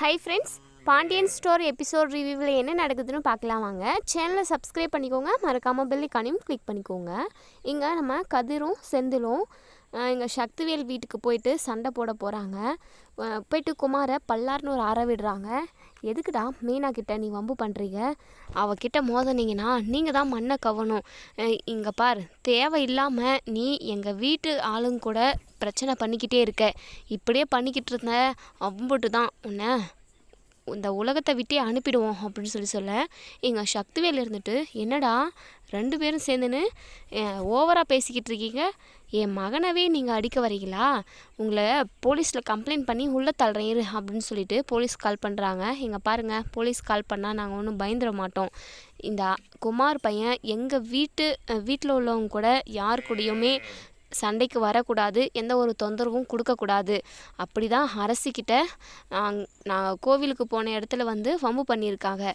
Hi friends Pandian store episode ரிவ்யூவில் என்ன நடக்குதுன்னு பார்க்கலாம் வாங்க. சேனலை சப்ஸ்கிரைப் பண்ணிக்கோங்க. மறக்காமல் பெல்லிக்கானையும் கிளிக் பண்ணிக்கோங்க. இங்கே நம்ம கதிரும் செந்திலும் இங்கே சக்திவேல் வீட்டுக்கு போயிட்டு சண்டை போட போகிறாங்க போயிட்டு குமாரை பல்லார்னு ஒரு அற விடுறாங்க. எதுக்குடா மீனா கிட்ட நீ வம்பு பண்ணுறீங்க அவகிட்ட மோதனீங்கன்னா நீங்கள் தான் மண்ணை கவணும். இங்கே பார் தேவையில்லாமல் நீ எங்கள் வீட்டு ஆளுங்க கூட பிரச்சனை பண்ணிக்கிட்டே இருக்க. இப்படியே பண்ணிக்கிட்டு இருந்த அம்புட்டு தான் உன்னை இந்த உலகத்தை விட்டே அனுப்பிடுவோம் அப்படின்னு சொல்லி சொல்ல எங்கள் சக்திவேல் இருந்துட்டு என்னடா ரெண்டு பேரும் சேர்ந்துன்னு ஓவராக பேசிக்கிட்டு இருக்கீங்க? என் மகனவே நீங்கள் அடிக்க வரீங்களா? உங்களை போலீஸில் கம்ப்ளைண்ட் பண்ணி உள்ளே தள்ளுறேன் இரு அப்படின்னு சொல்லிட்டு போலீஸ் கால் பண்ணுறாங்க எங்கள் பாருங்கள் போலீஸ் கால் பண்ணால் நாங்கள் ஒன்றும் பயந்துட மாட்டோம். இந்த குமார் பையன் எங்கள் வீட்டு வீட்டில் உள்ளவங்க கூட யார் கூடயுமே சண்டைக்கு வரக்கூடாது எந்த ஒரு தொந்தரவும் கொடுக்கக்கூடாது. அப்படி தான் அரசிக்கிட்ட நான் கோவிலுக்கு போன இடத்துல வந்து வம்பு பண்ணியிருக்காங்க.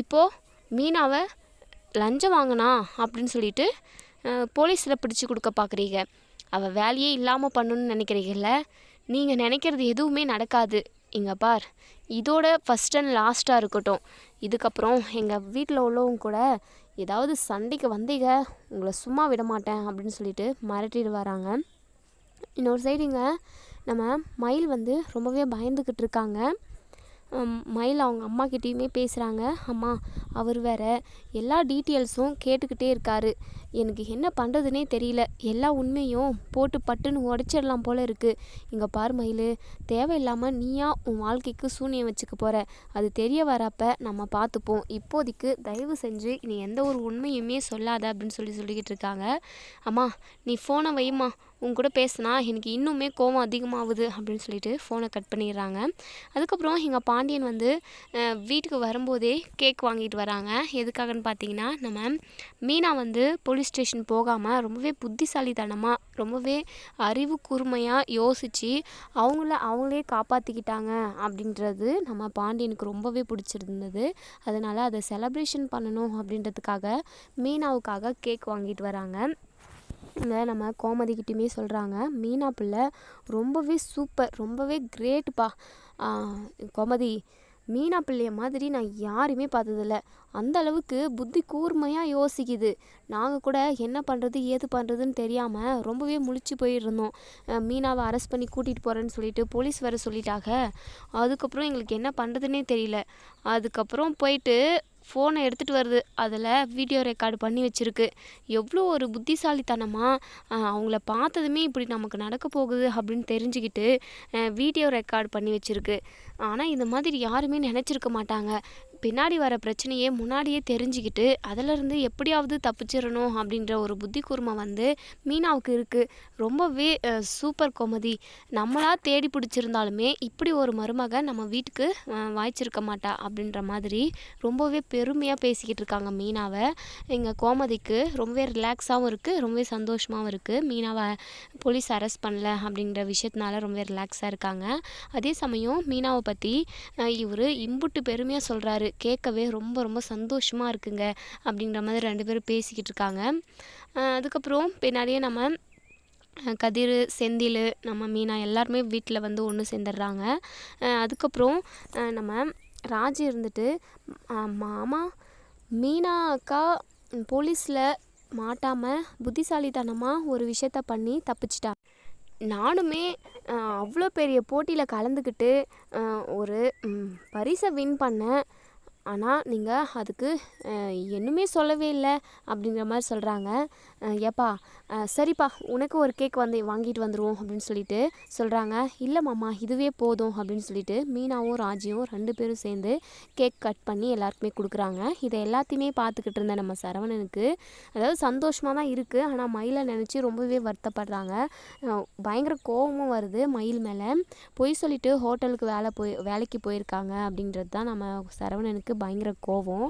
இப்போது மீனாவை லஞ்சம் வாங்கினா அப்படின்னு சொல்லிட்டு போலீஸில் பிடிச்சி கொடுக்க பார்க்குறீங்க அவள் வேலையே இல்லாமல் பண்ணணுன்னு நினைக்கிறீங்கல்ல? நீங்கள் நினைக்கிறது எதுவுமே நடக்காது. இங்கே பார் இதோட ஃபஸ்ட் அண்ட் லாஸ்ட்டாக இருக்கட்டும். இதுக்கப்புறம் எங்கள் வீட்டில் உள்ளவங்க கூட ஏதாவது சண்டைக்கு வந்தீங்க உங்களை சும்மா விட மாட்டேன் அப்படின்னு சொல்லிட்டு மிரட்டிட்டு வராங்க இன்னொரு சைடுங்க நம்ம மயில் வந்து ரொம்பவே பயந்துக்கிட்டு இருக்காங்க. மயில் அவங்க அம்மாக்கிட்டேயுமே பேசுகிறாங்க அம்மா அவர் வேற எல்லா டீட்டெயில்ஸும் கேட்டுக்கிட்டே இருக்காரு. எனக்கு என்ன பண்ணுறதுனே தெரியல. எல்லா உண்மையும் போட்டு பட்டுன்னு உடச்சிடலாம் போல இருக்குது இங்கே பார் மயில் தேவையில்லாமல் நீயா உன் வாழ்க்கைக்கு சூனியம் வச்சுக்க போகிற அது தெரிய வரப்ப நம்ம பார்த்துப்போம் இப்போதைக்கு தயவு செஞ்சு நீ எந்த ஒரு உண்மையுமே சொல்லாத அப்படின்னு சொல்லி சொல்லிக்கிட்டு இருக்காங்க. அம்மா நீ ஃபோனை வைம்மா. உங்க கூட பேசினா எனக்கு இன்னுமே கோவம் அதிகமாகுது அப்படின்னு சொல்லிட்டு ஃபோனை கட் பண்ணிடுறாங்க. அதுக்கப்புறம் எங்கள் பாண்டியன் வந்து வீட்டுக்கு வரும்போதே கேக் வாங்கிட்டு வராங்க. எதுக்காகன்னு பார்த்தீங்கன்னா நம்ம மீனா வந்து போலீஸ் ஸ்டேஷன் போகாமல் ரொம்பவே புத்திசாலித்தனமாக ரொம்பவே அறிவு கூர்மையாக யோசித்து அவங்கள அவங்களே காப்பாற்றிக்கிட்டாங்க அப்படின்றது நம்ம பாண்டியனுக்கு ரொம்பவே பிடிச்சிருந்தது. அதனால் அதை செலப்ரேஷன் பண்ணணும் அப்படின்றதுக்காக மீனாவுக்காக கேக் வாங்கிட்டு வராங்க. இங்கே நம்ம கோமதிக்கிட்டையுமே சொல்கிறாங்க மீனா பிள்ளை ரொம்பவே சூப்பர் ரொம்பவே கிரேட்டுப்பா கோமதி மீனா பிள்ளைய மாதிரி நான் யாரையுமே பார்த்ததில்ல. அந்த அளவுக்கு புத்தி கூர்மையாக யோசிக்குது. நாங்கள் கூட என்ன பண்ணுறது ஏது பண்ணுறதுன்னு தெரியாமல் ரொம்பவே முழிச்சு போயிருந்தோம். மீனாவை அரெஸ்ட் பண்ணி கூட்டிகிட்டு போகிறேன்னு சொல்லிட்டு போலீஸ் வர சொல்லிட்டாங்க. அதுக்கப்புறம் எங்களுக்கு என்ன பண்ணுறதுனே தெரியல. அதுக்கப்புறம் போயிட்டு ஃபோனை எடுத்துகிட்டு வருது. அதில் வீடியோ ரெக்கார்டு பண்ணி வச்சுருக்கு. எவ்வளோ ஒரு புத்திசாலித்தனமாக அவங்கள பார்த்ததுமே இப்படி நமக்கு நடக்க போகுது அப்படின்னு தெரிஞ்சுக்கிட்டு வீடியோ ரெக்கார்டு பண்ணி வச்சுருக்கு. ஆனால் இந்த மாதிரி யாருமே நினச்சிருக்க மாட்டாங்க. பின்னாடி வர பிரச்சனையே முன்னாடியே தெரிஞ்சுக்கிட்டு அதிலிருந்து எப்படியாவது தப்பிச்சிடணும் அப்படின்ற ஒரு புத்தி கூர்மை வந்து மீனாவுக்கு இருக்குது ரொம்பவே சூப்பர் கொமதி நம்மளாக தேடி பிடிச்சிருந்தாலுமே இப்படி ஒரு மருமக நம்ம வீட்டுக்கு வாய்ச்சிருக்க மாட்டா அப்படின்ற மாதிரி ரொம்பவே பெருமையாக பேசிக்கிட்டு இருக்காங்க மீனாவை. எங்கள் கோமதிக்கு ரொம்பவே ரிலாக்ஸாகவும் இருக்குது ரொம்பவே சந்தோஷமாகவும் இருக்குது மீனாவை போலீஸ் அரெஸ்ட் பண்ணல அப்படிங்கிற விஷயத்தினால ரொம்பவே ரிலாக்ஸாக இருக்காங்க. அதே சமயம் மீனாவை பற்றி இவர் இம்புட்டு பெருமையாக சொல்கிறாரு கேட்கவே ரொம்ப ரொம்ப சந்தோஷமாக இருக்குங்க அப்படிங்கிற மாதிரி ரெண்டு பேரும் பேசிக்கிட்டு இருக்காங்க. அதுக்கப்புறம் பின்னாடியே நம்ம கதிர் செந்தில் நம்ம மீனா எல்லாருமே வீட்டில் வந்து ஒன்று சேர்ந்துடுறாங்க. அதுக்கப்புறம் நம்ம ராஜி இருந்துட்டு மாமா மீனா அக்கா போலீஸில் மாட்டாமல் புத்திசாலித்தனமாக ஒரு விஷயத்த பண்ணி தப்பிச்சிட்டா. நானுமே அவ்வளோ பெரிய போட்டியில் கலந்துக்கிட்டு ஒரு பரிசை வின் பண்ணேன். ஆனால் நீங்கள் அதுக்கு இன்னுமே சொல்லவே இல்லை அப்படிங்கிற மாதிரி சொல்கிறாங்க ஏப்பா சரிப்பா உனக்கு ஒரு கேக் வந்து வாங்கிட்டு வந்துடுவோம் அப்படின்னு சொல்லிட்டு சொல்கிறாங்க இல்லை மாமா இதுவே போதும் அப்படின்னு சொல்லிட்டு மீனாவும் ராஜியும் ரெண்டு பேரும் சேர்ந்து கேக் கட் பண்ணி எல்லாருக்குமே கொடுக்குறாங்க. இதை எல்லாத்தையுமே பார்த்துக்கிட்டு இருந்த நம்ம சரவணனுக்கு அதாவது சந்தோஷமாக தான் இருக்குது ஆனால் மயிலை நினச்சி ரொம்பவே வருத்தப்படுறாங்க. பயங்கர கோபமும் வருது மயில் மேலே. பொய் சொல்லிட்டு ஹோட்டலுக்கு வேலை போய் வேலைக்கு போயிருக்காங்க அப்படின்றது தான் நம்ம சரவணனுக்கு பயங்கர கோவம்.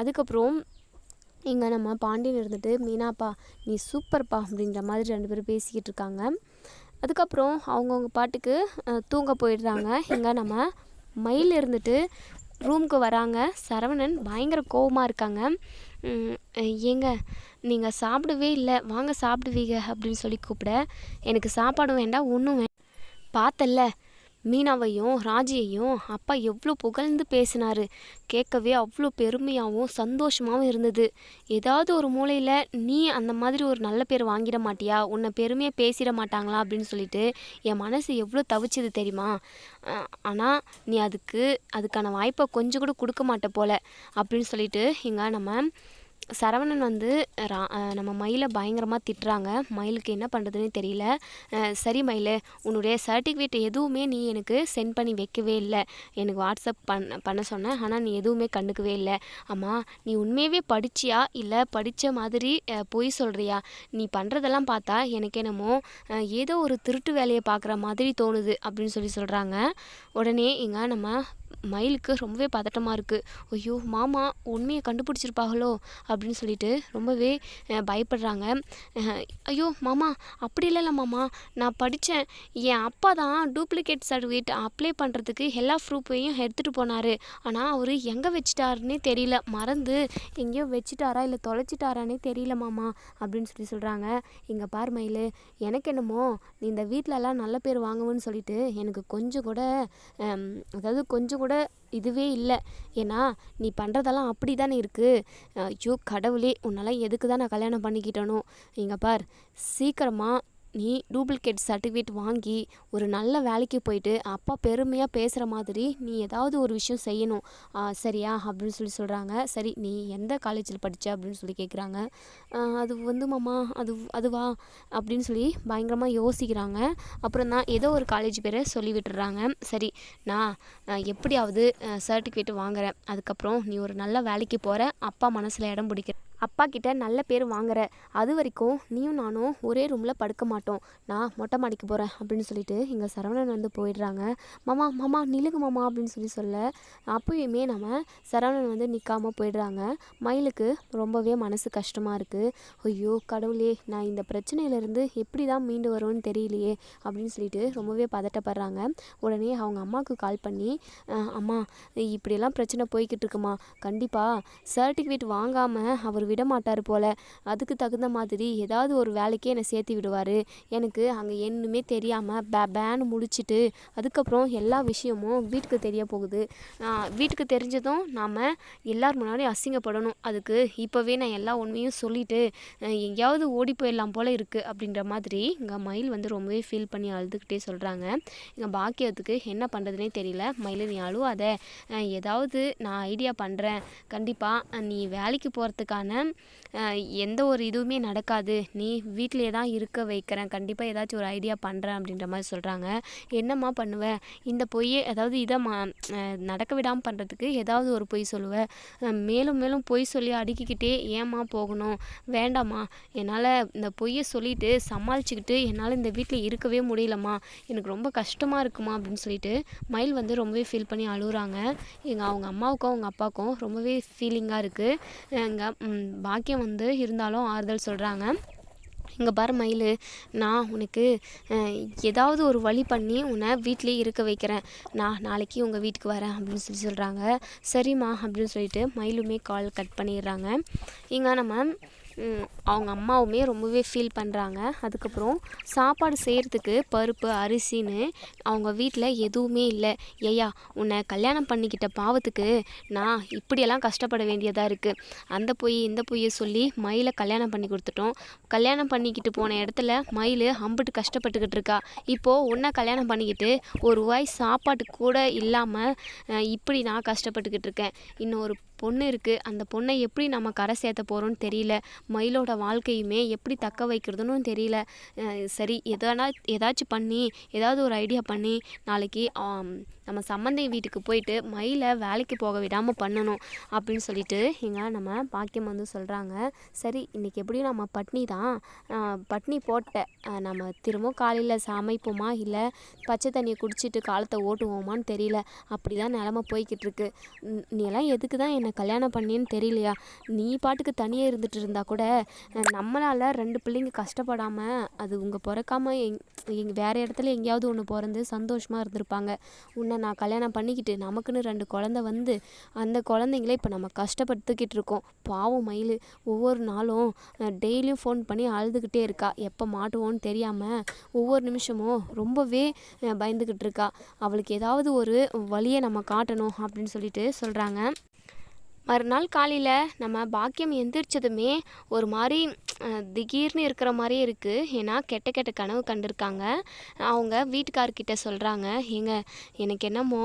அதுக்கப்புறம் இங்கே நம்ம பாண்டியன் இருந்துட்டு மீனாப்பா நீ சூப்பர்ப்பா அப்படின்ற மாதிரி ரெண்டு பேரும் பேசிக்கிட்டு இருக்காங்க. அதுக்கப்புறம் அவங்கவுங்க பாட்டுக்கு தூங்க போயிடுறாங்க. இங்கே நம்ம மயில் இருந்துட்டு ரூமுக்கு வராங்க. சரவணன் பயங்கர கோவமாக இருக்காங்க. ஏங்க நீங்கள் சாப்பிடவே இல்லை. வாங்க சாப்பிடுவீங்க அப்படின்னு சொல்லி கூப்பிட எனக்கு சாப்பாடும் வேண்டாம் ஒன்றும் வே பார்த்தல்ல மீனாவையும் ராஜியையும் அப்பா எவ்வளோ புகழ்ந்து பேசினாரு. கேட்கவே அவ்வளோ பெருமையாகவும் சந்தோஷமாகவும் இருந்தது. ஏதாவது ஒரு மூலையில் நீ அந்த மாதிரி ஒரு நல்ல பேர் வாங்கிட மாட்டியா? உன்னை பெருமையாக பேசிட மாட்டாங்களா? அப்படின்னு சொல்லிட்டு என் மனசு எவ்வளோ தவிச்சது தெரியுமா? ஆனால் நீ அதுக்கு அதுக்கான வாய்ப்பை கொஞ்சம் கூட கொடுக்க மாட்ட போல. அப்படின்னு சொல்லிட்டு இங்கே நம்ம சரவணன் வந்து ரா நம்ம மயிலை பயங்கரமாக திட்டுறாங்க. மயிலுக்கு என்ன பண்ணுறதுன்னு தெரியல. சரி மயில் உன்னுடைய சர்டிஃபிகேட் எதுவுமே நீ எனக்கு சென்ட் பண்ணி வைக்கவே இல்லை. எனக்கு வாட்ஸ்அப் பண்ண பண்ண சொன்னேன் ஆனால் நீ எதுவுமே கண்டுக்கவே இல்லை. அம்மா நீ உண்மையவே படிச்சியா? இல்லை படித்த மாதிரி பொய் சொல்கிறியா நீ பண்ணுறதெல்லாம் பார்த்தா எனக்கு என்னமோ ஏதோ ஒரு திருட்டு வேலையை பார்க்குற மாதிரி தோணுது அப்படின்னு சொல்லி சொல்கிறாங்க உடனே இங்கே நம்ம மயிலுக்கு ரொம்பவே பதட்டமாக இருக்குது ஐயோ மாமா உண்மையை கண்டுபிடிச்சிருப்பாங்களோ அப்படின்னு சொல்லிட்டு ரொம்பவே பயப்படுறாங்க. ஐயோ மாமா அப்படி இல்லைல்ல மாமா. நான் படித்தேன் என் அப்பா தான் டூப்ளிகேட் சர்டிஃபிகேட் அப்ளை பண்ணுறதுக்கு எல்லா ப்ரூஃபையும் எடுத்துகிட்டு போனார். ஆனால் அவர் எங்கே வச்சிட்டாருன்னே தெரியல. மறந்து எங்கேயோ வச்சிட்டாரா இல்லை தொலைச்சிட்டாரானே தெரியல மாமா அப்படின்னு சொல்லி சொல்கிறாங்க இங்கே பார் மயில் எனக்கு என்னமோ நீ இந்த வீட்டிலலாம் நல்ல பேர் வாங்குவேன்னு சொல்லிட்டு எனக்கு கொஞ்சம் கூட அதாவது கொஞ்சம் கூட இதுவே இல்லை. ஏன்னா நீ பண்ணுறதெல்லாம் அப்படி தானே இருக்குது ஐயோ கடவுளே உன்னெல்லாம் எதுக்கு தான் நான் கல்யாணம் பண்ணிக்கிட்டனோ? இங்கே பார் சீக்கிரமாக நீ டூப்ளிகேட் சர்டிஃபிகேட் வாங்கி ஒரு நல்ல வேலைக்கு போயிட்டு அப்பா பெருமையாக பேசுகிற மாதிரி நீ ஏதாவது ஒரு விஷயம் செய்யணும். ஆ, சரியா? அப்படின்னு சொல்லி சொல்கிறாங்க சரி நீ எந்த காலேஜில் படித்த அப்படின்னு சொல்லி கேட்குறாங்க அது வந்து மாமா அது அதுவா? அப்படின்னு சொல்லி பயங்கரமாக யோசிக்கிறாங்க. அப்புறம் தான் ஏதோ ஒரு காலேஜ் பேரை சொல்லி விட்டுறாங்க. சரி நான் எப்படியாவது சர்டிஃபிகேட் வாங்குறேன். அதுக்கப்புறம் நீ ஒரு நல்ல வேலைக்கு போகிற அப்பா மனசில் இடம் பிடிக்கிற அப்பா கிட்ட நல்ல பேர் வாங்குற. அது வரைக்கும் நீயும் நானும் ஒரே ரூமில் படுக்க மாட்டோம். நான் மொட்டை மாடிக்கு போகிறேன் அப்படின்னு சொல்லிட்டு இங்கே சரவணன் வந்து போயிடுறாங்க. மாமா மாமா நிலுங்க மாமா அப்படின்னு சொல்லி சொல்ல அப்பயுமே நம்ம சரவணன் வந்து நிற்காமல் போயிடுறாங்க. மயிலுக்கு ரொம்பவே மனசு கஷ்டமாக இருக்குது ஐயோ கடவுளே நான் இந்த பிரச்சனையிலேருந்து எப்படி தான் மீண்டு வரும்னு தெரியலையே அப்படின்னு சொல்லிட்டு ரொம்பவே பதட்டப்படுறாங்க. உடனே அவங்க அம்மாவுக்கு கால் பண்ணி அம்மா இப்படியெல்லாம் பிரச்சனை போய்கிட்டு இருக்குமா? கண்டிப்பாக சர்டிஃபிகேட் வாங்காமல் அவர் விட மாட்டார் போல். அதுக்கு தகுந்த மாதிரி ஏதாவது ஒரு வேலைக்கே என்னை சேர்த்து விடுவார். எனக்கு அங்கே என்னுமே தெரியாமல் பே பேன்னு முடிச்சிட்டு அதுக்கப்புறம் எல்லா விஷயமும் வீட்டுக்கு தெரிய போகுது. வீட்டுக்கு தெரிஞ்சதும் நாம் எல்லார் முன்னாடி அசிங்கப்படணும். அதுக்கு இப்போவே நான் எல்லா உண்மையும் சொல்லிவிட்டு எங்கேயாவது ஓடி போயிடலாம் போல் இருக்குது அப்படின்ற மாதிரி இங்கே மயில் வந்து ரொம்பவே ஃபீல் பண்ணி அழுதுகிட்டே சொல்கிறாங்க இங்கே பாக்கியத்துக்கு என்ன பண்ணுறதுனே தெரியல. மயில் நீ அழுவாத. ஏதாவது நான் ஐடியா பண்ணுறேன் கண்டிப்பாக நீ வேலைக்கு போகிறதுக்கான எந்த ஒரு இதுவுமே நடக்காது. நீ வீட்டிலே தான் இருக்க வைக்கிறேன். கண்டிப்பாக ஏதாச்சும் ஒரு ஐடியா பண்ணுறேன் அப்படின்ற மாதிரி சொல்கிறாங்க என்னம்மா பண்ணுவ? இந்த பொய்யை அதாவது இதை மா நடக்க விடாமல் பண்ணுறதுக்கு ஏதாவது ஒரு பொய் சொல்லுவேன் மேலும் மேலும் பொய் சொல்லி அடுக்கிக்கிட்டே ஏம்மா போகணும்? வேண்டாம்மா. என்னால் இந்த பொய்யை சொல்லிட்டு சமாளிச்சுக்கிட்டு என்னால் இந்த வீட்டில் இருக்கவே முடியலம்மா. எனக்கு ரொம்ப கஷ்டமாக இருக்குமா அப்படின்னு சொல்லிட்டு மயில் வந்து ரொம்பவே ஃபீல் பண்ணி அழுகுறாங்க. எங்கள் அவங்க அம்மாவுக்கும் அவங்க அப்பாவுக்கும் ரொம்பவே ஃபீலிங்காக இருக்குது எங்கள் பாக்கியம் வந்து இருந்தாலும் ஆறுதல் சொல்கிறாங்க இங்கே பாரு மயில் நான் உனக்கு ஏதாவது ஒரு வழி பண்ணி உன்னை வீட்டிலே இருக்க வைக்கிறேன். நான் நாளைக்கு உங்கள் வீட்டுக்கு வரேன் அப்படின்னு சொல்லி சொல்கிறாங்க சரிம்மா அப்படின்னு சொல்லிட்டு மயிலுமே கால் கட் பண்ணிடுறாங்க. இங்கே நம்ம அவங்க அம்மாவுமே ரொம்பவே ஃபீல் பண்ணுறாங்க அதுக்கப்புறம் சாப்பாடு செய்கிறதுக்கு பருப்பு அரிசின்னு அவங்க வீட்டில் எதுவுமே இல்லை. ஐயா உன்னை கல்யாணம் பண்ணிக்கிட்ட பாவத்துக்கு நான் இப்படியெல்லாம் கஷ்டப்பட வேண்டியதாக இருக்குது அந்த பொய் இந்த பொய்யை சொல்லி மயிலை கல்யாணம் பண்ணி கொடுத்துட்டோம். கல்யாணம் பண்ணிக்கிட்டு போன இடத்துல மயில் அம்பிட்டு கஷ்டப்பட்டுக்கிட்டு இருக்கா. இப்போது உன்னை கல்யாணம் பண்ணிக்கிட்டு ஒரு வாய் சாப்பாட்டு கூட இல்லாமல் இப்படி நான் கஷ்டப்பட்டுக்கிட்டு இருக்கேன். இன்னும் ஒரு பொண்ணு இருக்குது அந்த பொண்ணை எப்படி நம்ம கரை சேர்த்த போகிறோம்னு தெரியல. மயிலோட வாழ்க்கையுமே எப்படி தக்க வைக்கிறதுன்னு தெரியல. சரி எதனா ஏதாச்சும் பண்ணி ஏதாவது ஒரு ஐடியா பண்ணி நாளைக்கு நம்ம சம்மந்தை வீட்டுக்கு போயிட்டு மயிலை வேலைக்கு போக விடாமல் பண்ணணும் அப்படின்னு சொல்லிட்டு இங்கே நம்ம பாக்கியம் வந்து சொல்கிறாங்க சரி இன்றைக்கி எப்படியும் நம்ம பட்னி தான். பட்னி போட்ட நம்ம திரும்பவும் காலையில் சமைப்போமா இல்லை பச்சை தண்ணியை குடிச்சிட்டு காலத்தை ஓட்டுவோமான்னு தெரியல. அப்படி தான் நிலமை போய்கிட்டு இருக்கு. நீ எல்லாம் எதுக்கு தான் என்னை என்னை கல்யாணம் பண்ணின்னு தெரியலையா? நீ பாட்டுக்கு தனியாக இருந்துட்டு இருந்தா கூட நம்மளால் நம்மளால ரெண்டு பிள்ளைங்க கஷ்டப்படாமல் அது உங்கள் பிறக்காம எங் எங் வேறு இடத்துல எங்கேயாவது ஒன்று பிறந்து சந்தோஷமாக இருந்திருப்பாங்க. உன்னை நான் கல்யாணம் பண்ணிக்கிட்டு நமக்குன்னு ரெண்டு குழந்த வந்து அந்த குழந்தைங்கள இப்போ நம்ம கஷ்டப்படுத்திக்கிட்டு இருக்கோம். பாவம் மயில் ஒவ்வொரு நாளும் டெய்லியும் ஃபோன் பண்ணி அழுதுகிட்டே இருக்கா. எப்போ மாட்டுவோன்னு தெரியாமல் ஒவ்வொரு நிமிஷமும் ரொம்பவே பயந்துக்கிட்டு இருக்கா. அவளுக்கு ஏதாவது ஒரு வழியை நம்ம காட்டணும் அப்படின்னு சொல்லிட்டு சொல்கிறாங்க மறுநாள் காலையில் நம்ம பாக்கியம் எந்திரிச்சதுமே ஒரு மாதிரி திகீர்னு இருக்கிற மாதிரியே இருக்குது ஏன்னா கெட்ட கெட்ட கனவு கண்டிருக்காங்க. அவங்க வீட்டுக்கார்கிட்ட சொல்கிறாங்க ஏங்க எனக்கு என்னமோ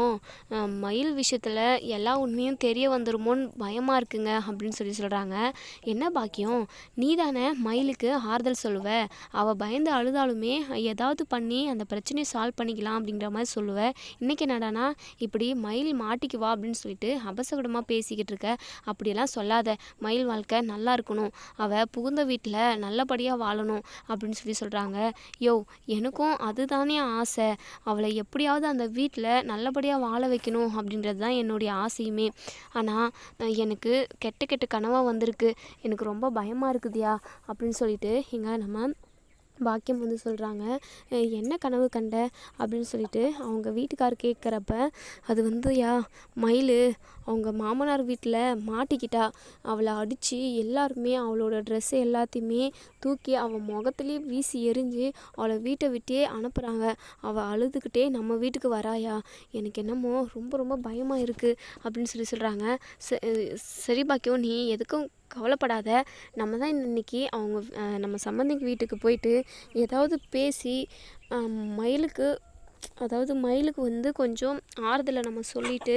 மயில் விஷயத்தில் எல்லா உண்மையும் தெரிய வந்துருமோன்னு பயமாக இருக்குங்க அப்படின்னு சொல்லி சொல்கிறாங்க என்ன பாக்கியம்? நீ தானே மயிலுக்கு ஆறுதல் சொல்லுவ. அவள் பயந்து அழுதாலுமே ஏதாவது பண்ணி அந்த பிரச்சனையை சால்வ் பண்ணிக்கலாம் அப்படிங்கிற மாதிரி சொல்லுவ. இன்றைக்கி என்னடானா இப்படி மயில் மாட்டிக்குவா அப்படின்னு சொல்லிட்டு அபசகுடமாக பேசிக்கிட்டு இருக்க. அப்படியெல்லாம் சொல்லாத. மயில் வாழ்க்கை நல்லா இருக்கணும். அவள் புகுந்த வீட்டில் நல்லபடியாக வாழணும் அப்படின்னு சொல்லி சொல்கிறாங்க யோ எனக்கும் அதுதானே ஆசை. அவளை எப்படியாவது அந்த வீட்டில் நல்லபடியாக வாழ வைக்கணும் அப்படின்றது தான் என்னுடைய ஆசையுமே. ஆனால் எனக்கு கெட்ட கெட்ட கனவாக வந்திருக்கு. எனக்கு ரொம்ப பயமாக இருக்குதுயா அப்படின்னு சொல்லிட்டு இங்கே நம்ம பாக்கியம் வந்து சொல்கிறாங்க என்ன கனவு கண்ட? அப்படின்னு சொல்லிட்டு அவங்க வீட்டுக்கார் கேட்குறப்ப அது வந்து யா மயில். அவங்க மாமனார் வீட்டில் மாட்டிக்கிட்டா. அவளை அடித்து எல்லாருமே அவளோட ட்ரெஸ்ஸு எல்லாத்தையுமே தூக்கி அவள் முகத்துலேயே வீசி எரிஞ்சு அவளை வீட்டை விட்டே அனுப்புகிறாங்க அவள் அழுதுகிட்டே நம்ம வீட்டுக்கு வராயா? எனக்கு என்னமோ ரொம்ப ரொம்ப பயமாக இருக்குது அப்படின்னு சொல்லி சொல்கிறாங்க சரி பாக்கியம் நீ எதுக்கும் கவலைப்படாத. நம்ம தான் இன்னைக்கு அவங்க நம்ம சம்மந்திக்கு வீட்டுக்கு போயிட்டு ஏதாவது பேசி மயிலுக்கு அதாவது மயிலுக்கு வந்து கொஞ்சம் ஆறுதலை நம்ம சொல்லிட்டு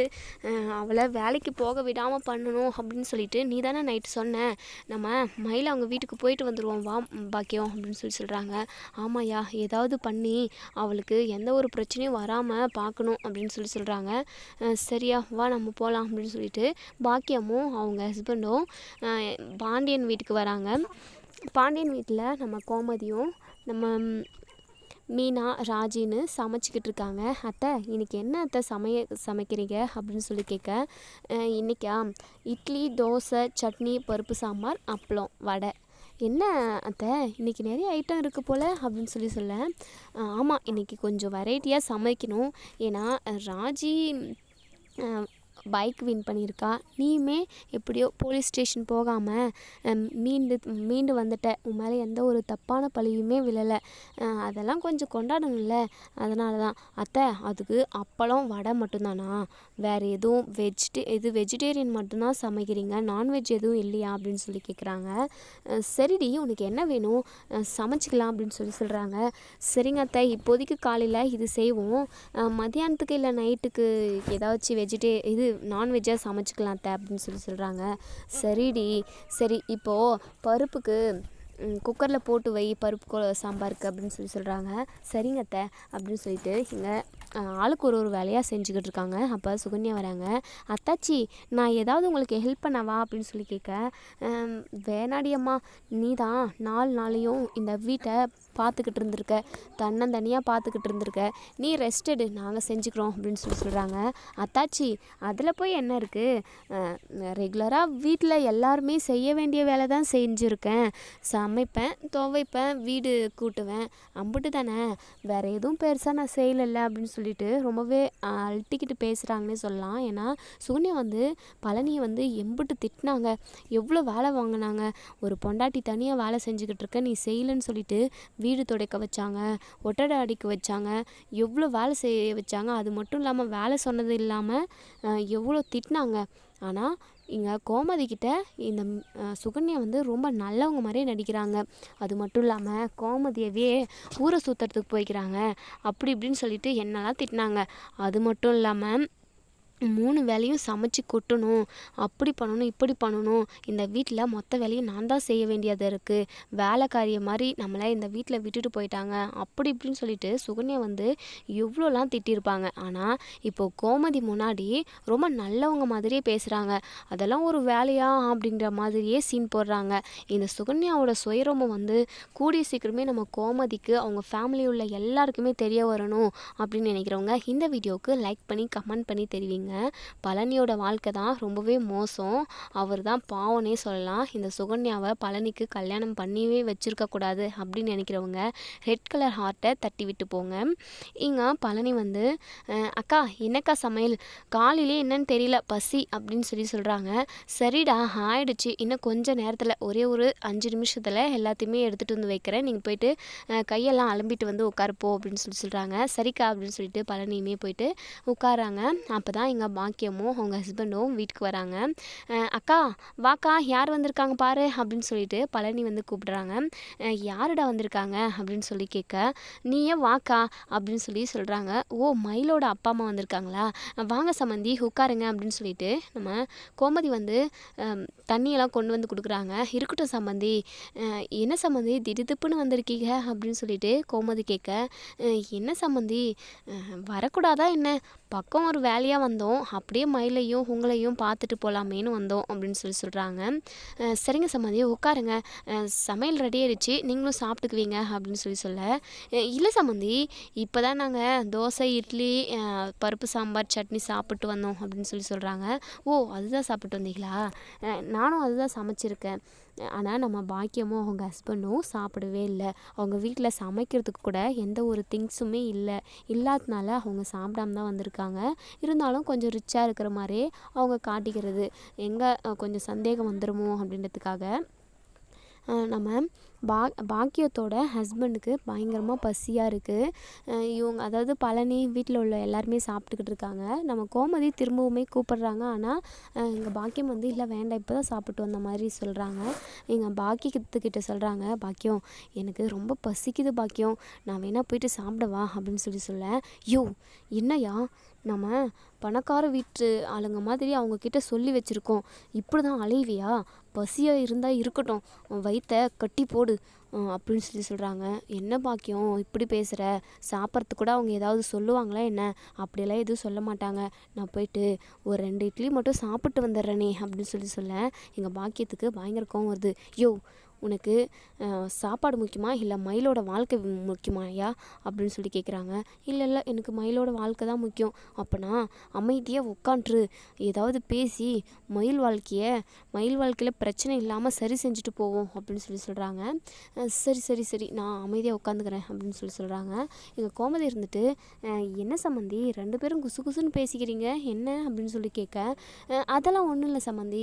அவளை வேலைக்கு போக விடாமல் பண்ணணும் அப்படின்னு சொல்லிட்டு நீ தானே நைட்டு சொன்ன. நம்ம மயில் அவங்க வீட்டுக்கு போயிட்டு வந்துடுவோம் வா பாக்கியம் அப்படின்னு சொல்லி சொல்கிறாங்க ஆமாய்யா ஏதாவது பண்ணி அவளுக்கு எந்த ஒரு பிரச்சனையும் வராமல் பார்க்கணும் அப்படின்னு சொல்லி சொல்கிறாங்க சரியா வா நம்ம போகலாம் அப்படின்னு சொல்லிட்டு பாக்கியமும் அவங்க ஹஸ்பண்டும் பாண்டியன் வீட்டுக்கு வராங்க. பாண்டியன் வீட்டில் நம்ம கோமதியும் நம்ம மீனா ராஜின்னு சமைச்சிக்கிட்டு இருக்காங்க அத்தை இன்றைக்கி என்ன அத்தை சமைய சமைக்கிறீங்க? அப்படின்னு சொல்லி கேட்க இன்றைக்கா இன்னைக்கா இட்லி தோசை சட்னி பருப்பு சாம்பார் அப்பளம் வடை. என்ன அத்தை இன்றைக்கி நிறைய ஐட்டம் இருக்குது போல் அப்படின்னு சொல்லி சொல்ல ஆமாம் இன்றைக்கி கொஞ்சம் வெரைட்டியாக சமைக்கணும். ஏன்னா ராஜி பைக் வின் பண்ணியிருக்கா. நீயுமே எப்படியோ போலீஸ் ஸ்டேஷன் போகாமல் மீண்டு மீண்டு வந்துட்ட. உன் மேலே எந்த ஒரு தப்பான பழியுமே விழலை. அதெல்லாம் கொஞ்சம் கொண்டாடணும்ல. அதனால தான் அத்தை அதுக்கு அப்பளம் வடை மட்டும்தானா? வேறு எதுவும் வெஜிடே இது வெஜிடேரியன் மட்டும்தான் சமைக்கிறீங்க. நான்வெஜ் எதுவும் இல்லையா? அப்படின்னு சொல்லி கேட்குறாங்க சரிடி உனக்கு என்ன வேணும்? சமைச்சிக்கலாம் அப்படின்னு சொல்லி சொல்கிறாங்க சரிங்க அத்தை இப்போதைக்கு காலையில் இது செய்வோம். மதியானத்துக்கு மத்தியானத்துக்கு இல்லை நைட்டுக்கு ஏதாச்சும் வெஜிடே இது நான்வெஜ்ஜாக சமைச்சிக்கலாம் அத்தை அப்படின்னு சொல்லி சொல்கிறாங்க சரிடி. சரி இப்போது பருப்புக்கு குக்கரில் போட்டு வை பருப்பு சாம்பாருக்கு அப்படின்னு சொல்லி சொல்கிறாங்க சரிங்க அத்தை அப்படின்னு சொல்லிட்டு இங்கே ஆளுக்கு ஒரு ஒரு வேலையாக செஞ்சுக்கிட்டு இருக்காங்க. அப்போ சுகன்யா வராங்க. அத்தாச்சி நான் ஏதாவது உங்களுக்கு ஹெல்ப் பண்ணவா அப்படின்னு சொல்லி கேட்க வேணாடியம்மா நீ தான் நாலு நாளையும் இந்த வீட்டை பார்த்துக்கிட்டு இருந்திருக்க. தன்னந்தனியாக பார்த்துக்கிட்டு இருந்திருக்க. நீ ரெஸ்ட் எடு நாங்கள் செஞ்சுக்கிறோம் அப்படின்னு சொல்லி சொல்கிறாங்க அத்தாச்சி அதில் போய் என்ன இருக்குது ரெகுலராக வீட்டில் எல்லாருமே செய்ய வேண்டிய வேலை தான் செஞ்சுருக்கேன். சமைப்பேன் துவைப்பேன் வீடு கூட்டுவேன். அம்புட்டு தானே? வேறு எதுவும் பெருசாக நான் செய்யலை அப்படின்னு சொல்லிட்டு ரொம்பவே அழட்டிக்கிட்டு பேசுகிறாங்கன்னே சொல்லலாம். ஏன்னா சூன்யா வந்து பழனியை வந்து எம்புட்டு திட்டினாங்க. எவ்வளோ வேலை வாங்கினாங்க. ஒரு பொண்டாட்டி தனியாக வேலை செஞ்சுக்கிட்டு இருக்க நீ செய்யலைன்னு சொல்லிட்டு வீடு துடைக்க வச்சாங்க ஒட்டடை அடிக்க வச்சாங்க எவ்வளோ வேலை செய்ய வச்சாங்க அது மட்டும் இல்லாமல் வேலை சொன்னது இல்லாமல் எவ்வளோ திட்டினாங்க. ஆனால் இங்கே கோமதி கிட்ட இந்த சுகன்யா வந்து ரொம்ப நல்லவங்க மாதிரியே நடிக்கிறாங்க. அது மட்டும் இல்லாமல் கோமதியவே ஊரை சுற்றுறதுக்கு போய்க்கிறாங்க. அப்படி இப்படின்னு சொல்லிட்டு என்னெல்லாம் திட்டினாங்க. அது மட்டும் இல்லாமல் மூணு வேலையும் சமைச்சு கொட்டணும். அப்படி பண்ணணும் இப்படி பண்ணணும். இந்த வீட்டில் மொத்த வேலையும் நான் தான் செய்ய வேண்டியது இருக்குது வேலைக்காரிய மாதிரி நம்மளை இந்த வீட்டில் விட்டுட்டு போயிட்டாங்க. அப்படி இப்படின்னு சொல்லிட்டு சுகன்யா வந்து எவ்வளோலாம் திட்டியிருப்பாங்க ஆனால் இப்போ கோமதி முன்னாடி ரொம்ப நல்லவங்க மாதிரியே பேசுகிறாங்க அதெல்லாம் ஒரு வேலையா அப்படிங்கிற மாதிரியே சீன் போடுறாங்க. இந்த சுகன்யாவோட சுயரமும் வந்து கூடிய சீக்கிரமே நம்ம கோமதிக்கு அவங்க ஃபேமிலி உள்ள எல்லாருக்குமே தெரிய வரணும் அப்படின்னு நினைக்கிறவங்க இந்த வீடியோவுக்கு லைக் பண்ணி கமெண்ட் பண்ணி தெரிவிங்க. இல்லைங்க பழனியோட வாழ்க்கை தான் ரொம்பவே மோசம். அவர் தான் பாவனே சொல்லலாம். இந்த சுகன்யாவை பழனிக்கு கல்யாணம் பண்ணியே வச்சுருக்கக்கூடாது அப்படின்னு நினைக்கிறவங்க ரெட் கலர் ஹார்ட்டை தட்டி விட்டு போங்க. இங்கே பழனி வந்து அக்கா என்னக்கா சமையல்? காலையிலே என்னன்னு தெரியல பசி அப்படின்னு சொல்லி சொல்கிறாங்க சரிடா ஆயிடுச்சு. இன்னும் கொஞ்சம் நேரத்தில் ஒரே ஒரு அஞ்சு நிமிஷத்தில் எல்லாத்தையுமே எடுத்துகிட்டு வந்து வைக்கிறேன். நீங்கள் போயிட்டு கையெல்லாம் அலம்பிட்டு வந்து உட்காருப்போ அப்படின்னு சொல்லி சொல்கிறாங்க சரிக்கா அப்படின்னு சொல்லிட்டு பழனியுமே போயிட்டு உட்காராங்க அப்போ தான் எங்கள் பாக்கியமும் அவங்க ஹஸ்பண்டும் வீட்டுக்கு வராங்க. அக்கா வாக்கா யார் வந்திருக்காங்க பாரு அப்படின்னு சொல்லிட்டு பழனி வந்து கூப்பிடுறாங்க. யாருடா வந்திருக்காங்க? அப்படின்னு சொல்லி கேட்க நீயே வாக்கா அப்படின்னு சொல்லி சொல்கிறாங்க ஓ மயிலோட அப்பா அம்மா வந்திருக்காங்களா? வாங்க சம்மந்தி உட்காருங்க அப்படின்னு சொல்லிட்டு நம்ம கோமதி வந்து தண்ணியெல்லாம் கொண்டு வந்து கொடுக்குறாங்க. இருக்கட்டும் சம்மந்தி என்ன சம்மந்தி திடுதுப்புன்னு வந்திருக்கீங்க அப்படின்னு சொல்லிட்டு கோமதி கேட்க என்ன சம்மந்தி வரக்கூடாதா என்ன? பக்கம் ஒரு வேலையாக வந்தோம். அப்படியே மயிலையும் உங்களையும் பார்த்துட்டு போகலாமேன்னு வந்தோம் அப்படின்னு சொல்லி சொல்கிறாங்க சரிங்க சம்மந்தி உட்காருங்க. சமையல் ரெடி ஆயிடுச்சு. நீங்களும் சாப்பிட்டுக்குவீங்க அப்படின்னு சொல்லி சொல்ல. இல்லை சம்மந்தி இப்போ தான் நாங்கள் தோசை இட்லி பருப்பு சாம்பார் சட்னி சாப்பிட்டு வந்தோம் அப்படின்னு சொல்லி சொல்கிறாங்க ஓ அதுதான் சாப்பிட்டு வந்தீங்களா? நானும் அதுதான் சமைச்சிருக்கேன். ஆனால் நம்ம பாக்கியமும் அவங்க ஹஸ்பண்டும் சாப்பிடவே இல்லை. அவங்க வீட்டில் சமைக்கிறதுக்கு கூட எந்த ஒரு திங்ஸுமே இல்லை. இல்லாதனால அவங்க சாப்பிடாம தான் வந்திருக்காங்க. இருந்தாலும் கொஞ்சம் ரிச்சாக இருக்கிற மாதிரியே அவங்க காட்டிக்கிறது. எங்கே கொஞ்சம் சந்தேகம் வந்துடுமோ அப்படின்றதுக்காக நம்ம பா பாக்கியத்தோட ஹஸ்பண்டுக்கு பயங்கரமாக பசியாக இருக்குது இவங்க அதாவது பழனி வீட்டில் உள்ள எல்லாருமே சாப்பிட்டுக்கிட்டு இருக்காங்க. நம்ம கோமதி திரும்பவுமே கூப்பிடுறாங்க. ஆனால் எங்கள் பாக்கியம் வந்து இல்லை வேண்டாம் இப்போ தான் சாப்பிட்டு வந்த மாதிரி சொல்கிறாங்க எங்கள் பாக்கியத்துக்கிட்ட சொல்கிறாங்க பாக்கியம் எனக்கு ரொம்ப பசிக்குது பாக்கியம். நான் வேணால் போயிட்டு சாப்பிடவா அப்படின்னு சொல்லி சொல்ல. யோ என்னையா நம்ம பணக்கார வீட்டு ஆளுங்க மாதிரி அவங்கக்கிட்ட சொல்லி வச்சுருக்கோம். இப்படி தான் அலைவியா? பசியாக இருந்தால் இருக்கட்டும். வயிற்ற கட்டி போடு. அப்படின்னு சொல்லி சொல்கிறாங்க என்ன பாக்கியம்? இப்படி பேசுகிற சாப்பிட்றதுக்கு கூட அவங்க ஏதாவது சொல்லுவாங்களா என்ன? அப்படியெல்லாம் எதுவும் சொல்ல மாட்டாங்க. நான் போயிட்டு ஒரு ரெண்டு இட்லி மட்டும் சாப்பிட்டு வந்துடுறேனே அப்படின்னு சொல்லி சொல்ல எங்கள் பாக்கியத்துக்கு பயங்கர கோவம் வருது. யோ உனக்கு சாப்பாடு முக்கியமா? இல்லை மயிலோட வாழ்க்கை முக்கியமாயா அப்படின்னு சொல்லி கேட்குறாங்க இல்லை இல்லை எனக்கு மயிலோட வாழ்க்கை தான் முக்கியம். அப்போனா அமைதியாக உட்காண்ட்ரு ஏதாவது பேசி மயில் வாழ்க்கையை மயில் வாழ்க்கையில் பிரச்சனை இல்லாமல் சரி செஞ்சுட்டு போவோம் அப்படின்னு சொல்லி சொல்கிறாங்க சரி சரி சரி நான் அமைதியாக உட்காந்துக்கிறேன் அப்படின்னு சொல்லி சொல்கிறாங்க எங்கள் கோமதி இருந்துட்டு என்ன சம்மந்தி? ரெண்டு பேரும் குசு குசுன்னு பேசிக்கிறீங்க என்ன? அப்படின்னு சொல்லி கேட்க அதெல்லாம் ஒன்றும் இல்லை சம்மந்தி.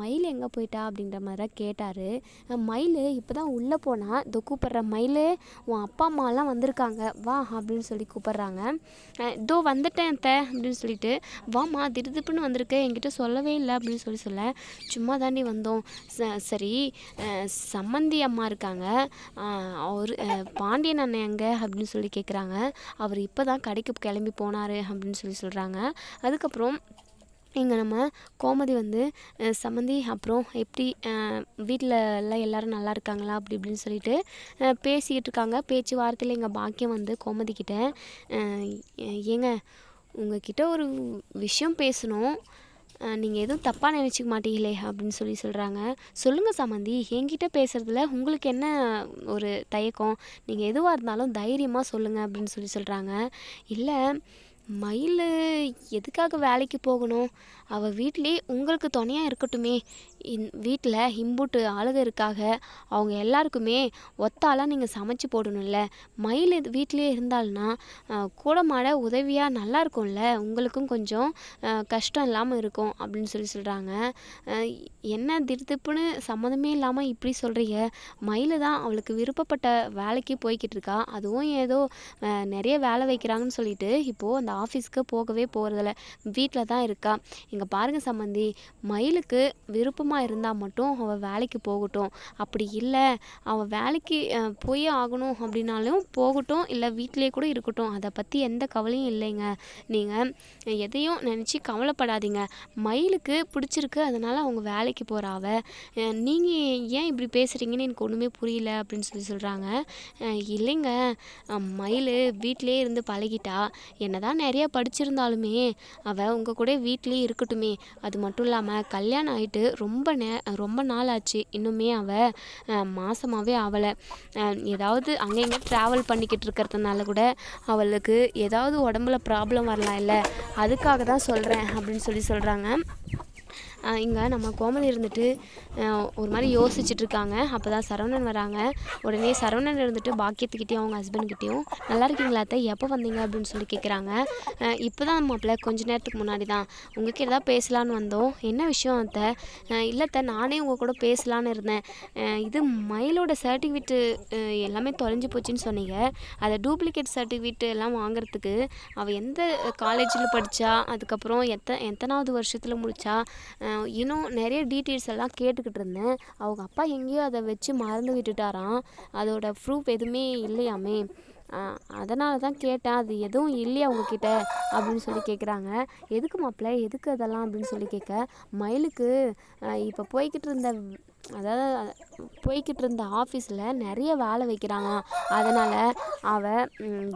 மயில் எங்கே போயிட்டா? அப்படின்ற மாதிரி கேட்டார். மயில் இப்போ தான் உள்ளே போனால் இதோ கூப்பிட்ற மயில் உன் அப்பா அம்மாலாம் வந்திருக்காங்க வா அப்படின்னு சொல்லி கூப்பிட்றாங்க. இதோ வந்துட்டேன் அத்தை அப்படின்னு சொல்லிட்டு வாம்மா திருதுப்புன்னு வந்திருக்கேன் என்கிட்ட சொல்லவே இல்லை அப்படின்னு சொல்லி சொல்ல சும்மா தாண்டி வந்தோம். சரி சம்மந்தி அம்மா இருக்காங்க. அவர் பாண்டியன் அண்ணன் எங்கே அப்படின்னு சொல்லி கேட்குறாங்க அவர் இப்போ தான் கடைக்கு கிளம்பி போனார் அப்படின்னு சொல்லி சொல்கிறாங்க அதுக்கப்புறம் இங்கே நம்ம கோமதி வந்து சம்மந்தி அப்புறம் எப்படி வீட்டில் எல்லாம் எல்லோரும் நல்லா இருக்காங்களா அப்படி இப்படின்னு சொல்லிட்டு பேசிக்கிட்டு இருக்காங்க. பேச்சு வார்த்தையில் எங்கள் பாக்கியம் வந்து கோமதிக்கிட்ட ஏங்க உங்ககிட்ட ஒரு விஷயம் பேசணும். நீங்கள் எதுவும் தப்பாக நினச்சிக்க மாட்டீங்களே அப்படின்னு சொல்லி சொல்கிறாங்க சொல்லுங்கள் சம்மந்தி என்கிட்ட பேசுகிறதுல உங்களுக்கு என்ன ஒரு தயக்கம்? நீங்கள் எதுவாக இருந்தாலும் தைரியமாக சொல்லுங்கள் அப்படின்னு சொல்லி சொல்கிறாங்க இல்லை மயில் எதுக்காக வேலைக்கு போகணும்? அவள் வீட்டிலே உங்களுக்கு துணையாக இருக்கட்டுமே. இன் வீட்டில் இம்புட்டு ஆளுக இருக்காக. அவங்க எல்லாருக்குமே ஒத்தாலாம் நீங்கள் சமைச்சு போடணும்ல. மயில் இது வீட்டிலே இருந்தால்னா கூட மாட உதவியாக நல்லா இருக்கும்ல. உங்களுக்கும் கொஞ்சம் கஷ்டம் இல்லாமல் இருக்கும் அப்படின்னு சொல்லி சொல்கிறாங்க என்ன திடுதிப்புன்னு சம்மந்தமே இல்லாமல் இப்படி சொல்கிறீங்க மயில் தான் அவளுக்கு விருப்பப்பட்ட வேலைக்கு போய்கிட்டு இருக்கா. அதுவும் ஏதோ நிறைய வேலை வைக்கிறாங்கன்னு சொல்லிட்டு இப்போது அந்த ஆஃபீஸ்க்கு போகவே போகிறதில்ல வீட்டில் தான் இருக்கா. இங்கே பாருங்கள் சம்மந்தி மயிலுக்கு விருப்பமாக இருந்தால் மட்டும் அவள் வேலைக்கு போகட்டும். அப்படி இல்லை அவள் வேலைக்கு போய் ஆகணும் அப்படின்னாலும் போகட்டும் இல்லை வீட்டிலே கூட இருக்கட்டும். அதை பற்றி எந்த கவலையும் இல்லைங்க. நீங்கள் எதையும் நினச்சி கவலைப்படாதீங்க. மயிலுக்கு பிடிச்சிருக்கு அதனால் அவங்க வேலைக்கு போகிறாவ நீங்கள் ஏன் இப்படி பேசுகிறீங்கன்னு எனக்கு ஒன்றுமே புரியல அப்படின்னு சொல்லி சொல்கிறாங்க இல்லைங்க. மயில் வீட்டிலே இருந்து பழகிட்டா. என்ன தான் நிறையா படிச்சிருந்தாலுமே அவள் உங்கள் கூட வீட்டிலேயே இருக்கட்டுமே. அது மட்டும் இல்லாமல் கல்யாணம் ஆகிட்டு ரொம்ப நே ரொம்ப நாள் ஆச்சு இன்னுமே அவள் மாதமாகவே அவளை ஏதாவது அங்கே இங்கே ட்ராவல் பண்ணிக்கிட்டு இருக்கிறதுனால கூட அவளுக்கு ஏதாவது உடம்புல ப்ராப்ளம் வரலாம் இல்லை. அதுக்காக தான் சொல்கிறேன் அப்படின்னு சொல்லி சொல்கிறாங்க இங்கே நம்ம கோமதி இருந்துட்டு ஒரு மாதிரி யோசிச்சுட்டு இருக்காங்க அப்போ தான் சரவணன் வராங்க. உடனே சரவணன் இருந்துட்டு பாக்கியத்துக்கிட்டேயும் அவங்க ஹஸ்பண்ட்கிட்டேயும் நல்லா இருக்கீங்களா அத்தை? எப்போ வந்தீங்க? அப்படின்னு சொல்லி கேட்குறாங்க இப்போ தான் மாப்பிள்ள கொஞ்ச நேரத்துக்கு முன்னாடி தான் உங்ககிட்ட தான் பேசலான்னு வந்தோம். என்ன விஷயம் அத்தை? இல்லைத்த நானே உங்கள் கூட பேசலான்னு இருந்தேன். இது மயிலோட சர்டிஃபிகேட்டு எல்லாமே தொலைஞ்சு போச்சுன்னு சொன்னீங்க. அதை டூப்ளிகேட் சர்டிஃபிகேட் எல்லாம் வாங்குறதுக்கு அவள் எந்த காலேஜில் படித்தா அதுக்கப்புறம் எத்த எத்தனாவது வருஷத்தில் முடித்தா இன்னும் நிறைய டீட்டெயில்ஸ் எல்லாம் கேட்டுக்கிட்டு இருந்தேன். அவங்க அப்பா எங்கேயோ அதை வச்சு மறந்து விட்டுட்டாராம். அதோட ப்ரூஃப் எதுவுமே இல்லையாமே. அதனால தான் கேட்டேன். அது எதுவும் இல்லையா உங்ககிட்ட? அப்படின்னு சொல்லி கேட்குறாங்க எதுக்கு மாப்பிள்ள எதுக்கு அதெல்லாம் அப்படின்னு சொல்லி கேட்க மயிலுக்கு இப்போ போய்கிட்டு இருந்த அதாவது போய்கிட்டு இருந்த ஆஃபீஸில் நிறைய வேலை வைக்கிறாங்க. அதனால் அவள்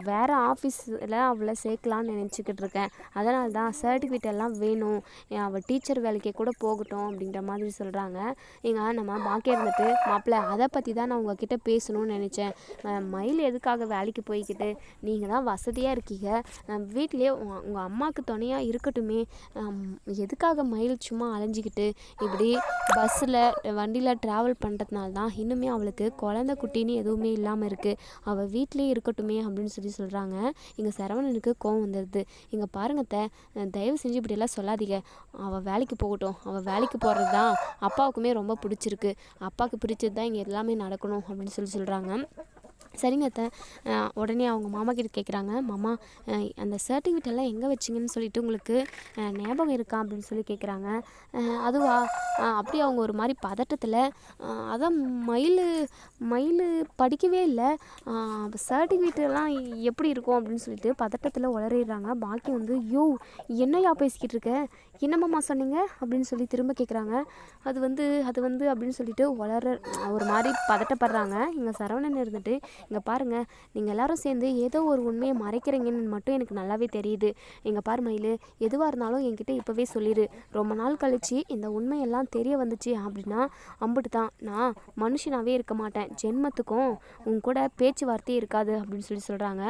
வேறு ஆஃபீஸில் அவளை சேர்க்கலான்னு நினச்சிக்கிட்டு இருக்கேன் அதனால தான் சர்டிஃபிகேட் எல்லாம் வேணும். அவள் டீச்சர் வேலைக்கு கூட போகட்டும் அப்படின்ற மாதிரி சொல்கிறாங்க எங்கள் நம்ம பாக்கியம் இருந்துட்டு மாப்பிள்ளை அதை பற்றி தான் நான் உங்ககிட்ட பேசணும்னு நினச்சேன். மயில் எதுக்காக வேலைக்கு போய்கிட்டு? நீங்கள் தான் வசதியாக இருக்கீங்க. வீட்டிலே உங்கள் அம்மாவுக்கு துணையாக இருக்கட்டுமே. எதுக்காக மயில் சும்மா அலைஞ்சிக்கிட்டு இப்படி பஸ்ஸில் வண்டி வண்டியில் ட்ராவல் பண்ணுறதுனால தான் இன்னுமே அவளுக்கு குழந்த குட்டின்னு எதுவுமே இல்லாமல் இருக்குது அவள் வீட்டிலே இருக்கட்டுமே அப்படின்னு சொல்லி சொல்கிறாங்க இங்கே சரவணனுக்கு கோவம் வந்துடுது இங்கே பாருங்க த தயவு செஞ்சு இப்படியெல்லாம் சொல்லாதீங்க. அவள் வேலைக்கு போகட்டும். அவள் வேலைக்கு போகிறது தான் அப்பாவுக்குமே ரொம்ப பிடிச்சிருக்கு. அப்பாவுக்கு பிடிச்சது தான் இங்கே எல்லாமே நடக்கணும் அப்படின்னு சொல்லி சொல்கிறாங்க சரிங்க அத்தை. உடனே அவங்க மாமா கிட்ட கேட்குறாங்க மாமா அந்த சர்டிஃபிகேட் எல்லாம் எங்கே வச்சிங்கன்னு சொல்லிட்டு உங்களுக்கு ஞாபகம் இருக்கா? அப்படின்னு சொல்லி கேட்குறாங்க அதுவா? அஹ் அப்படியே அவங்க ஒரு மாதிரி பதட்டத்தில் அதான் மயில் மயில் படிக்கவே இல்லை. சர்டிஃபிகேட்டெல்லாம் எப்படி இருக்கும் அப்படின்னு சொல்லிட்டு பதட்டத்தில் உளறிடுறாங்க. பாக்கி வந்து யோ என்னையா பேசிக்கிட்டு இருக்க? என்னம்மாம்மா சொன்னீங்க? அப்படின்னு சொல்லி திரும்ப கேட்குறாங்க அது வந்து அது வந்து அப்படின்னு சொல்லிட்டு வளர ஒரு மாதிரி பதட்டப்படுறாங்க. இங்கே சரவணன் இருந்துட்டு இங்கே பாருங்கள் நீங்கள் எல்லாரும் சேர்ந்து ஏதோ ஒரு உண்மையை மறைக்கிறீங்கன்னு மட்டும் எனக்கு நல்லாவே தெரியுது. இங்கே பாரு மயில் எதுவாக இருந்தாலும் என்கிட்ட இப்போவே சொல்லிடு ரொம்ப நாள் கழிச்சு இந்த உண்மையெல்லாம் தெரிய வந்துச்சு அப்படின்னா அம்பிட்டு தான் நான் மனுஷனாகவே இருக்க மாட்டேன். ஜென்மத்துக்கும் உன் கூட பேச்சுவார்த்தையே இருக்காது அப்படின்னு சொல்லி சொல்கிறாங்க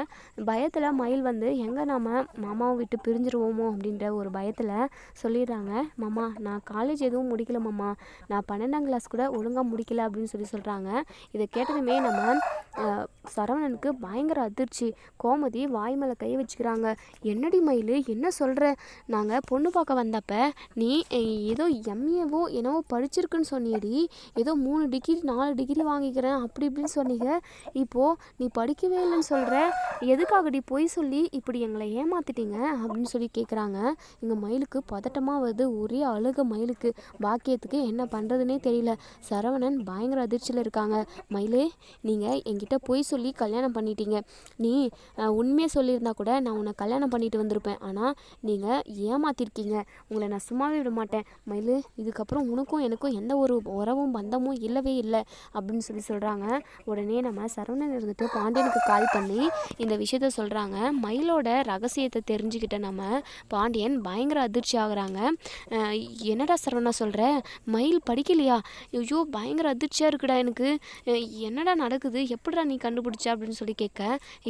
பயத்தில் மயில் வந்து எங்கே நாம் மாமாவை விட்டு பிரிஞ்சிருவோமோ? அப்படின்ற ஒரு பயத்தில் சொல்லிடுறாங்க. மாமா நான் காலேஜ் எதுவும் முடிக்கல மாமா. நான் பன்னெண்டாம் கிளாஸ் கூட ஒழுங்காக முடிக்கல அப்படின்னு சொல்லி சொல்கிறாங்க இதை கேட்டதுமே நம்ம சரவணனுக்கு பயங்கர அதிர்ச்சி. கோமதி வாய் மேலே கை வச்சுக்கிறாங்க. என்னடி மயில் என்ன சொல்கிற நாங்கள் பொண்ணு பார்க்க வந்தப்ப நீ ஏதோ எம்ஏவோ என்னவோ படிச்சிருக்குன்னு சொன்னியடி. ஏதோ மூணு டிகிரி நாலு டிகிரி வாங்கிக்கிறேன் அப்படி இப்படின்னு சொன்னீங்க. இப்போது நீ படிக்கவே இல்லைன்னு சொல்கிற எதுக்காகடி பொய் சொல்லி இப்படி எங்களை ஏமாத்திட்டீங்க? அப்படின்னு சொல்லி கேட்குறாங்க இங்கே மயிலுக்கு பதட்டமாக வருது. ஒரே அழுக மயிலுக்கு. பாக்கியத்துக்கு என்ன பண்ணுறதுனே தெரியல. சரவணன் பயங்கர அதிர்ச்சியில் இருக்காங்க. மயிலே நீங்கள் என்கிட்ட பொய் சொல்லி கல்யாணம் பண்ணிட்டீங்க. நீ உண்மையை சொல்லியிருந்தா கூட நான் உன்னை கல்யாணம் பண்ணிட்டு வந்திருப்பேன். ஆனால் நீங்கள் ஏமாத்திருக்கீங்க. உங்களை நான் சும்மாவே விட மாட்டேன். மயிலு இதுக்கப்புறம் உனக்கும் எனக்கும் எந்த ஒரு உறவும் பந்தமும் இல்லவே இல்லை அப்படின்னு சொல்லி சொல்கிறாங்க உடனே நம்ம சரவணன் இருந்துட்டு பாண்டியனுக்கு கால் பண்ணி இந்த விஷயத்த சொல்கிறாங்க மயிலோட ரகசியத்தை தெரிஞ்சுக்கிட்ட நம்ம பாண்டியன் பயங்கர அதிர்ச்சியாக ஆகுறாங்க. என்னடா சரவணா சொல்கிற மயில் படிக்கலையா? ஐயோ பயங்கர அதிர்ச்சியாக இருக்குடா எனக்கு. என்னடா நடக்குது? எப்படிடா நீ கண்டுபிடிச்ச? அப்படின்னு சொல்லி கேட்க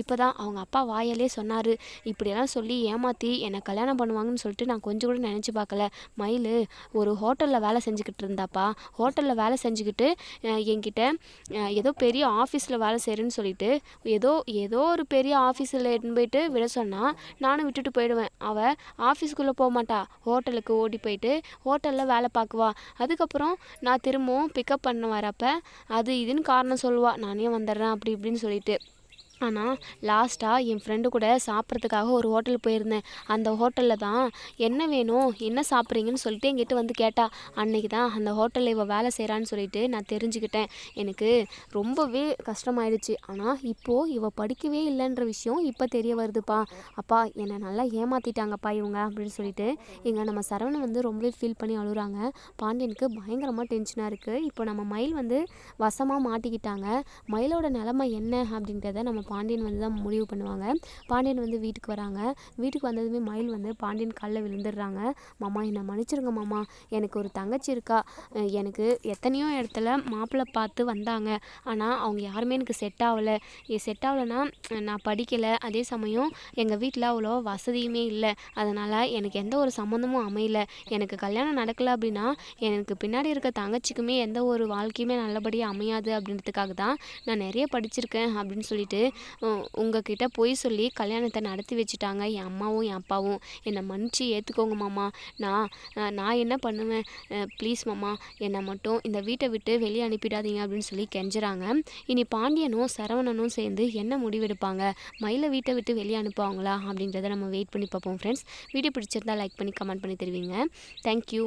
இப்போ தான் அவங்க அப்பா வாயாலே சொன்னார். இப்படியெல்லாம் சொல்லி ஏமாற்றி என்னை கல்யாணம் பண்ணுவாங்கன்னு சொல்லிட்டு நான் கொஞ்சம் கூட நினச்சி பார்க்கல. மயில் ஒரு ஹோட்டலில் வேலை செஞ்சுக்கிட்டு இருந்தாப்பா. ஹோட்டலில் வேலை செஞ்சுக்கிட்டு என்கிட்ட ஏதோ பெரிய ஆஃபீஸில் வேலை செய்கிறேன்னு சொல்லிட்டு ஏதோ ஏதோ ஒரு பெரிய ஆஃபீஸில் எடுத்துன்னு போயிட்டு விட சொன்னால் நானும் விட்டுட்டு போயிடுவேன். அவள் ஆஃபீஸ்க்குள்ளே போக மாட்டா. ஹோட்டலுக்கு ஓடி போயிட்டு ஹோட்டலில் வேலை பார்க்குவா. அதுக்கப்புறம் நான் திரும்பவும் பிக்கப் பண்ண வரப்போ அது இதுன்னு காரணம் சொல்லுவாள் நானே வந்துடுறேன் அப்படி இப்படின்னு சொல்லிட்டு. ஆனால் லாஸ்ட்டாக என் ஃப்ரெண்டு கூட சாப்பிட்றதுக்காக ஒரு ஹோட்டல் போயிருந்தேன். அந்த ஹோட்டலில் தான் என்ன வேணும்? என்ன சாப்பிட்றீங்கன்னு சொல்லிட்டு என்கிட்ட வந்து கேட்டா. அன்னைக்கு தான் அந்த ஹோட்டலில் இவள் வேலை செய்கிறான்னு சொல்லிட்டு நான் தெரிஞ்சுக்கிட்டேன். எனக்கு ரொம்பவே கஷ்டமாயிடுச்சு. ஆனால் இப்போது இவள் படிக்கவே இல்லைன்ற விஷயம் இப்போ தெரிய வருதுப்பா. அப்பா என்னை நல்லா ஏமாற்றிட்டாங்கப்பா இவங்க அப்படின்னு சொல்லிட்டு இங்கே நம்ம சரவணன் வந்து ரொம்பவே ஃபீல் பண்ணி அழுகுறாங்க பாண்டியனுக்கு பயங்கரமாக டென்ஷனாக இருக்குது இப்போ நம்ம மயில் வந்து வசமாக மாட்டிக்கிட்டாங்க. மயிலோட நிலமை என்ன அப்படின்றத நம்ம பாண்டியன் வந்து தான் முடிவு பண்ணுவாங்க. பாண்டியன் வந்து வீட்டுக்கு வராங்க. வீட்டுக்கு வந்ததுமே மயில் வந்து பாண்டியன் காலில் விழுந்துடுறாங்க. மாமா என்னை மன்னிச்சிருங்க மாமா. எனக்கு ஒரு தங்கச்சி இருக்கா. எனக்கு எத்தனையோ இடத்துல மாப்பிள்ளை பார்த்து வந்தாங்க. ஆனால் அவங்க யாருமே எனக்கு செட் ஆகலை. செட் ஆகலைன்னா நான் படிக்கலை. அதே சமயம் எங்கள் வீட்டில் அவ்வளோ வசதியுமே இல்லை. அதனால் எனக்கு எந்த ஒரு சம்மந்தமும் அமையல. எனக்கு கல்யாணம் நடக்கலை அப்படின்னா எனக்கு பின்னாடி இருக்க தங்கச்சிக்குமே எந்த ஒரு வாழ்க்கையுமே நல்லபடியாக அமையாது அப்படின்றதுக்காக தான் நான் நிறைய படிச்சிருக்கேன் அப்படின்னு சொல்லிட்டு உங்ககிட்ட பொய் சொல்லி கல்யாணத்தை நடத்தி வச்சுட்டாங்க. என் அம்மாவும் என் அப்பாவும். என்னை மன்னிச்சு ஏற்றுக்கோங்க மாமா. நான் நான் என்ன பண்ணுவேன்? ப்ளீஸ் மாமா. என்னை மட்டும் இந்த வீட்டை விட்டு வெளியே அனுப்பிடாதீங்க அப்படின்னு சொல்லி கெஞ்சுறாங்க. இனி பாண்டியனும் சரவணனும் சேர்ந்து என்ன முடிவெடுப்பாங்க? மயிலை வீட்டை விட்டு வெளியே அனுப்புவாங்களா அப்படின்றத நம்ம வெயிட் பண்ணி பார்ப்போம் ஃப்ரெண்ட்ஸ் வீடியோ பிடிச்சிருந்தா லைக் பண்ணி கமெண்ட் பண்ணி தருவீங்க. Thank you